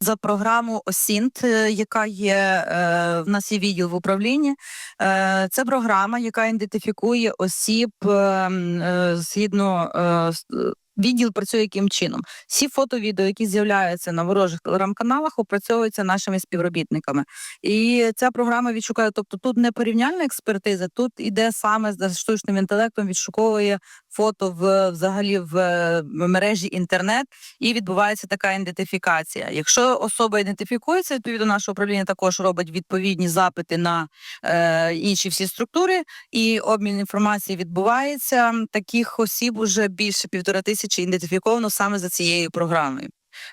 за програму ОСІНТ, е, яка є е, в нас є відділ в управлінні. Е, Це програма, яка ідентифікує осіб згідно відділ працює яким чином. Всі фото, відео, які з'являються на ворожих телеграм-каналах, опрацьовуються нашими співробітниками. І ця програма відшукає. Тобто тут не порівняльна експертиза, тут іде саме з штучним інтелектом, відшуковує фото в взагалі в мережі інтернет, і відбувається така ідентифікація. Якщо особа ідентифікується, відповідно наше управління також робить відповідні запити на е, інші всі структури, і обмін інформації відбувається. Таких осіб уже більше півтора тисячі ідентифіковано саме за цією програмою.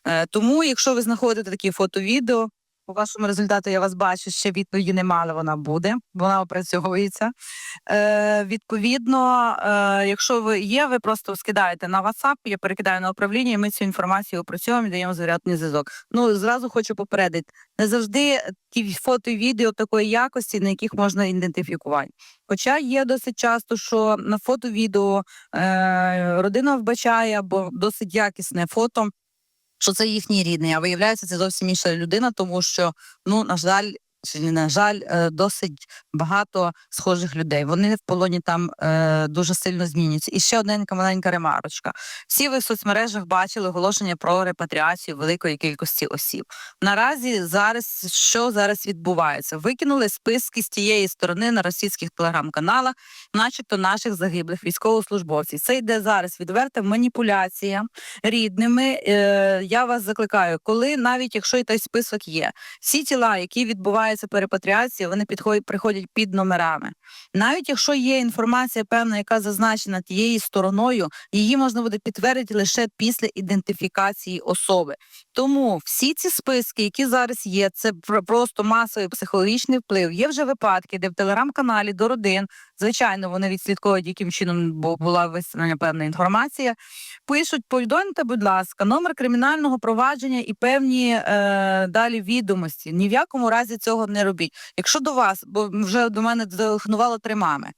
Е, тому, якщо ви знаходите такі фото-відео, по вашому результату я вас бачу, ще відповіді немає, вона буде, вона опрацьовується. Е, відповідно, е, якщо ви є, ви просто скидаєте на WhatsApp, я перекидаю на управління, і ми цю інформацію опрацьовуємо і даємо зарядний зв'язок. Ну зразу хочу попередити, не завжди ті фото і відео такої якості, на яких можна ідентифікувати. Хоча є досить часто, що на фото відео е, родина вбачає або досить якісне фото, що це їхній рідний, а виявляється, це зовсім інша людина, тому що ну на жаль. Чи на жаль, е, досить багато схожих людей. Вони в полоні там е, дуже сильно змінюються. І ще одненька маленька ремарочка. Всі ви в соцмережах бачили оголошення про репатріацію великої кількості осіб. Наразі зараз що зараз відбувається? Викинули списки з тієї сторони на російських телеграм-каналах, начебто наших загиблих військовослужбовців. Це йде зараз відверта маніпуляція рідними. Е, я вас закликаю, коли навіть якщо і той список є, всі тіла, які відбуваються по репатріації, вони підходять приходять під номерами. Навіть якщо є інформація певна, яка зазначена тією стороною, її можна буде підтвердити лише після ідентифікації особи. Тому всі ці списки, які зараз є, це просто масовий психологічний вплив. Є вже випадки, де в телеграм-каналі до родин, звичайно, вони відслідковують, яким чином бу- була виставлена певна інформація. Пишуть, повідомте, будь ласка, номер кримінального провадження і певні е, далі відомості. Ні в якому разі цього не робіть. Якщо до вас, бо вже до мене зателефонувало три мами,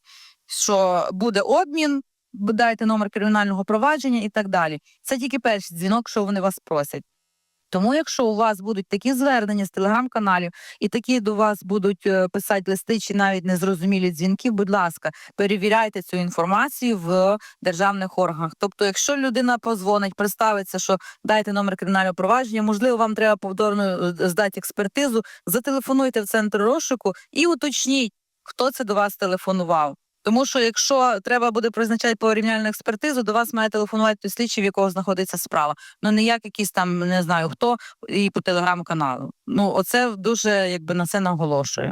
що буде обмін, дайте номер кримінального провадження і так далі. Це тільки перший дзвінок, що вони вас просять. Тому, якщо у вас будуть такі звернення з телеграм-каналів і такі до вас будуть е, писати листи чи навіть незрозумілі дзвінки, будь ласка, перевіряйте цю інформацію в державних органах. Тобто, якщо людина позвонить, представиться, що дайте номер кримінального провадження, можливо, вам треба повторно е, здати експертизу, зателефонуйте в центр розшуку і уточніть, хто це до вас телефонував. Тому що якщо треба буде призначати порівняльну експертизу, до вас має телефонувати той слідчий, в якого знаходиться справа. Ну не як якийсь там не знаю хто і по телеграм-каналу. Ну оце дуже якби на це наголошую.